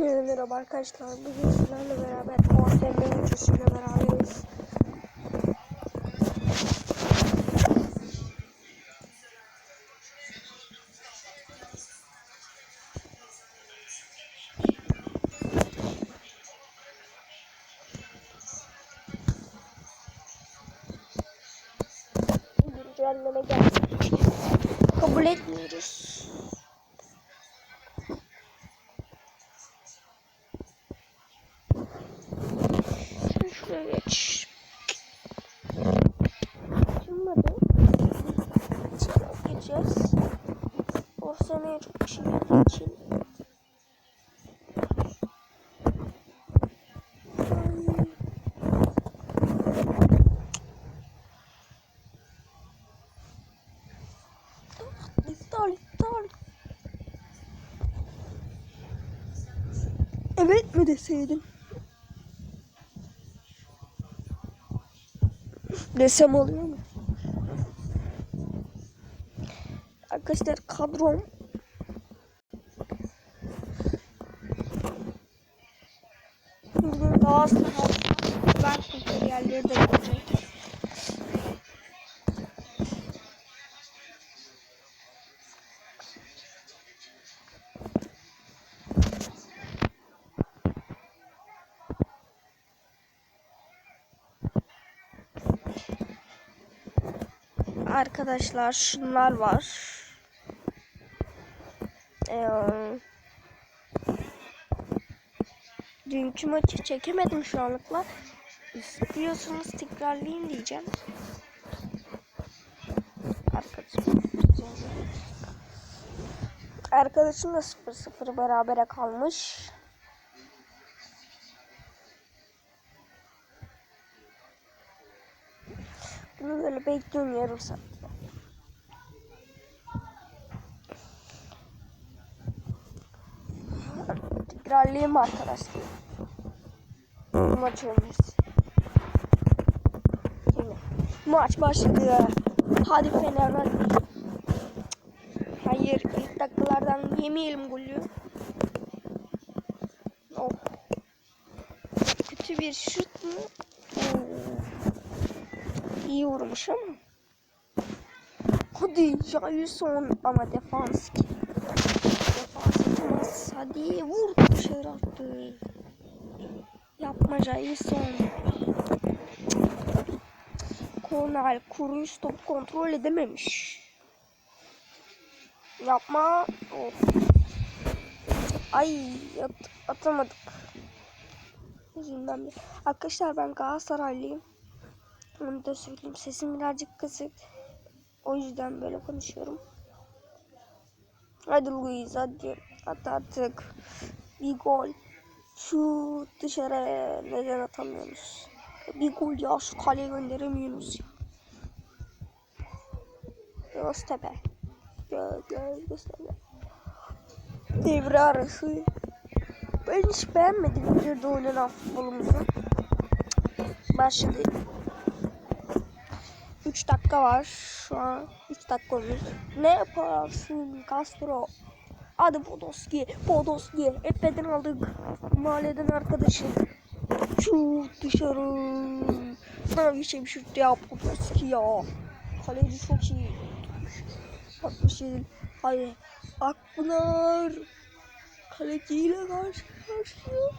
Merhaba arkadaşlar. Bugün sizlerle beraber OSM uçuşuyla beraberiz. Güncelleme geldi. Kabul etmiyoruz. Geçeceğiz. Orsana'ya çok kişi geldiği için. Evet mi deseydim? Desem oluyor mu? Arkadaşlar kadrom Bugün ben tekrar yerleri de görecek. Arkadaşlar şunlar var. Ee, dünkü maçı çekemedim şu anlıkla. İstiyorsanız tekrarlayayım diyeceğim. Arkadaşım. Arkadaşım da 0-0 berabere kalmış. Bunu böyle bekliyorum yarım saat. Tekrarlayayım arkadaşlar. Maç öncesi. Maç başladı. Hadi Fenerbahçe. Hayır ilk dakikalardan yemeyelim golü. Oh. Kötü bir şut mu? İyi vurmuş ama. Hadi Jailson ama defans ki. Yapamaz. Hadi vur dışarı attı. Yapma Jailson. Kornel kuruş top kontrol edememiş. Yapma. Of. Ay at, atamadık. Yüzünden bir. Arkadaşlar ben Galatasaraylıyım. Onu da söyleyeyim. Sesim birazcık kısık. O yüzden böyle konuşuyorum. Hadi Luis hadi. At artık. Bir gol. Şu dışarı neden atamıyoruz? Bir gol ya şu kaleye gönderemiyoruz ya. Göztepe. Gö gö Göztepe. Devre arası. Ben hiç beğenmedim bir de oynanan futbolumuzu. Başladı. 3 dakika var şu an. 3 dakika olmuş. Ne yaparsın Castro? Hadi Podolski. Podolski. Efe'den aldık. Mahalleden arkadaşım. Şu dışarı. Bana bir şey bir şut yap Podolski ya. Kaleci çok iyi. Bak bir şey. Hayır. Akpınar. Kaleciyle karşı karşıya.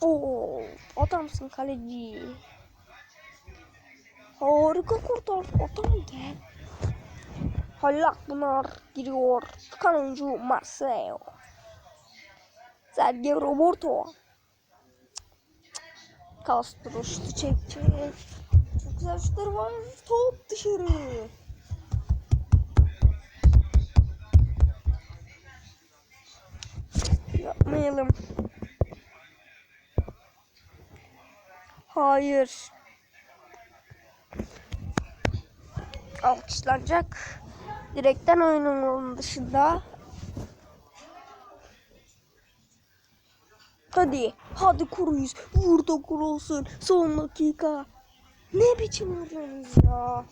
Oo, adamsın kaleci. Harika kurtar. Adam de. Halil Akpınar giriyor. Çıkan oyuncu Marcelo. Sergio Roberto. Castro şutu çekecek. Çok güzel şutlar var. Top dışarı. Yapmayalım. Hayır. Alkışlanacak. Direkten oyunun dışında. Hadi. Hadi kuruyuz. Vur da kur olsun. Son dakika. Ne biçim vuruyorsunuz ya.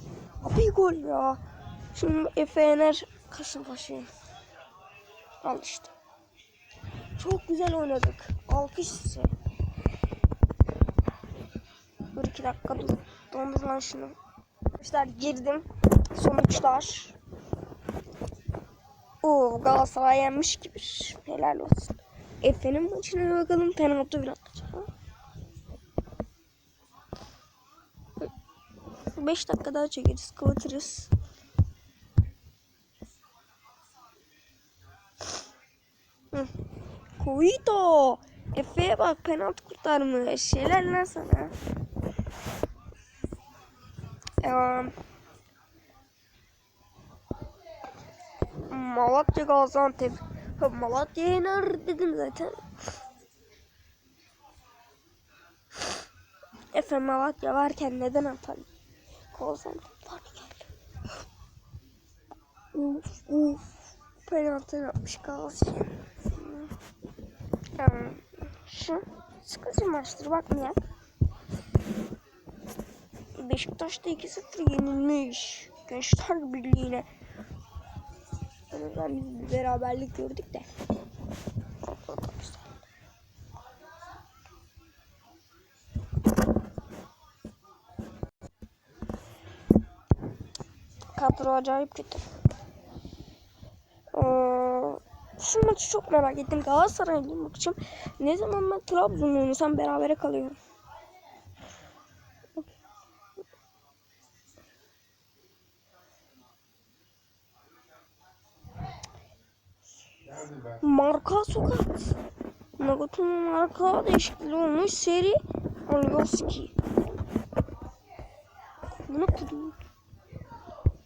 Bir gol ya. Şimdi Efe Yener Kasımpaşa. Al işte. Çok güzel oynadık. Alkış size. Dur iki dakika dur. Dondur lan şunu. Arkadaşlar girdim. Sonuçlar. Oo Galatasaray yenmiş gibi. Helal olsun. Efe'nin maçına bakalım. Penaltı bir atacak. 5 dakika daha çekeriz. Kapatırız. Koito. Efe'ye bak penaltı kurtarmış. Helal lan sana. Devam. Malatya Gaziantep. Malatya yener dedim zaten. Efe Malatya varken neden atalım? Gaziantep var geldi. Uf uf. Penaltı yapmış Gaziantep. Tamam. Şu sıkıcı maçtır bakmayak. Beşiktaş'ta 2-0 yenilmiş. Gençler Birliği'ne. Azından biz bir beraberlik gördük de. Kadro acayip kötü. Ee, şu maçı çok merak ettim. Galatasaraylıyım bakacağım. Ne zaman ben Trabzon'la oynasam berabere kalıyorum. Marka sokak. Nagato'nun marka değişikliği olmuş. Seri Alioski. Bunu kudum.